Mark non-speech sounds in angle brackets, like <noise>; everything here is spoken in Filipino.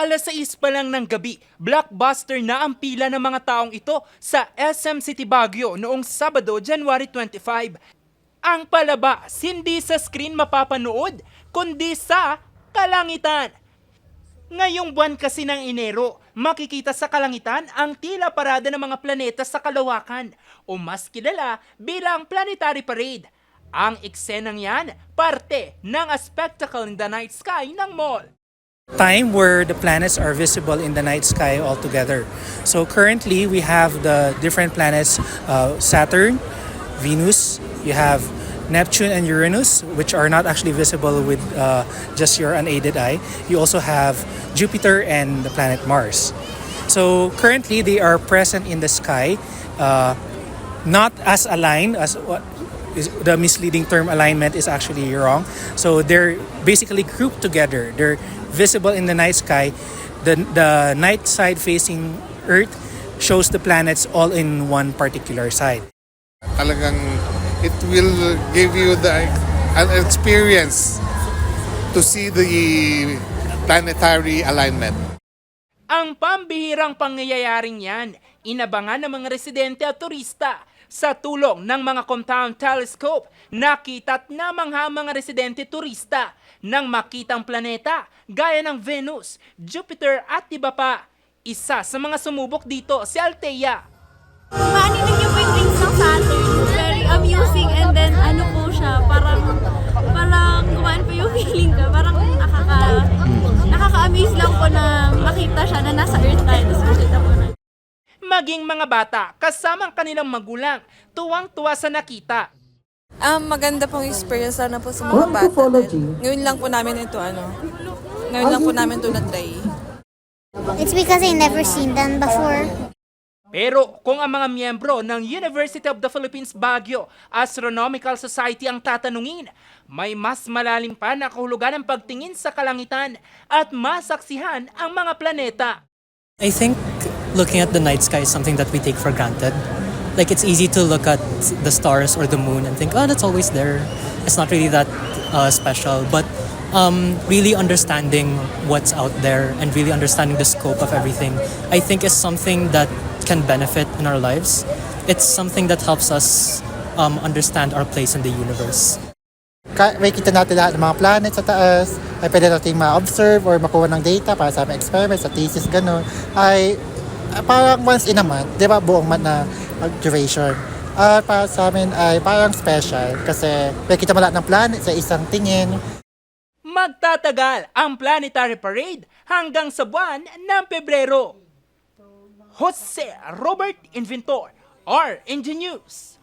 Alas 6 pa lang ng gabi, blockbuster na ang pila ng mga taong ito sa SM City Baguio noong Sabado, January 25. Ang palabas, hindi sa screen mapapanood, kundi sa kalangitan. Ngayong buwan kasi ng Enero, makikita sa kalangitan ang tila parada ng mga planeta sa kalawakan o mas kilala bilang Planetary Parade. Ang eksenang yan, parte ng A Spectacle in the Night Sky ng mall. Time where the planets are visible in the night sky altogether. So currently we have the different planets uh, Saturn, Venus, you have Neptune and Uranus, which are not actually visible with uh, just your unaided eye. You also have Jupiter and the planet Mars. So currently they are present in the sky, uh, not as aligned as what is the misleading term alignment is actually wrong. So they're basically grouped together. They're visible in the night sky. The the night side facing Earth shows the planets all in one particular side. talagang it will give you the an experience to see the planetary alignment. Ang pambihirang pangyayaring yan, inabangan ng mga residente at turista. Sa tulong ng mga compound telescope, nakita't namangha ang mga residente turista ng makitang planeta gaya ng Venus, Jupiter at iba pa. Isa sa mga sumubok dito si Althea. Maaninig niyo po yung rings ng Saturn. Very amusing and then ano po siya, parang parang gumaan po yung <laughs> feeling ko. Parang nakaka nakaka-amaze lang po na makita siya na nasa Maging mga bata kasama ang kanilang magulang, tuwang-tuwa sa nakita. Um, maganda pong experience sana po sa mga bata. Ngayon lang po namin ito, ano, ngayon lang po namin ito na-try. It's because I never seen them before. Pero kung ang mga miyembro ng University of the Philippines Baguio Astronomical Society ang tatanungin, may mas malalim pa na kahulugan ng pagtingin sa kalangitan at masaksihan ang mga planeta. I think looking at the night sky is something that we take for granted. Like it's easy to look at the stars or the moon and think, oh, that's always there. It's not really that uh, special. But um, really understanding what's out there and really understanding the scope of everything, I think is something that can benefit in our lives. It's something that helps us um, understand our place in the universe. ka- may kita natin lahat ng mga planet sa taas, ay pwede natin ma-observe or makuha ng data para sa aming experiment, sa thesis, gano'n, ay ah, parang once in a month, di ba, buong month na ah, duration. At para sa amin ay parang special kasi may kita mo lahat ng planet sa isang tingin. Magtatagal ang Planetary Parade hanggang sa buwan ng Pebrero. Jose Robert Inventor, RNG News.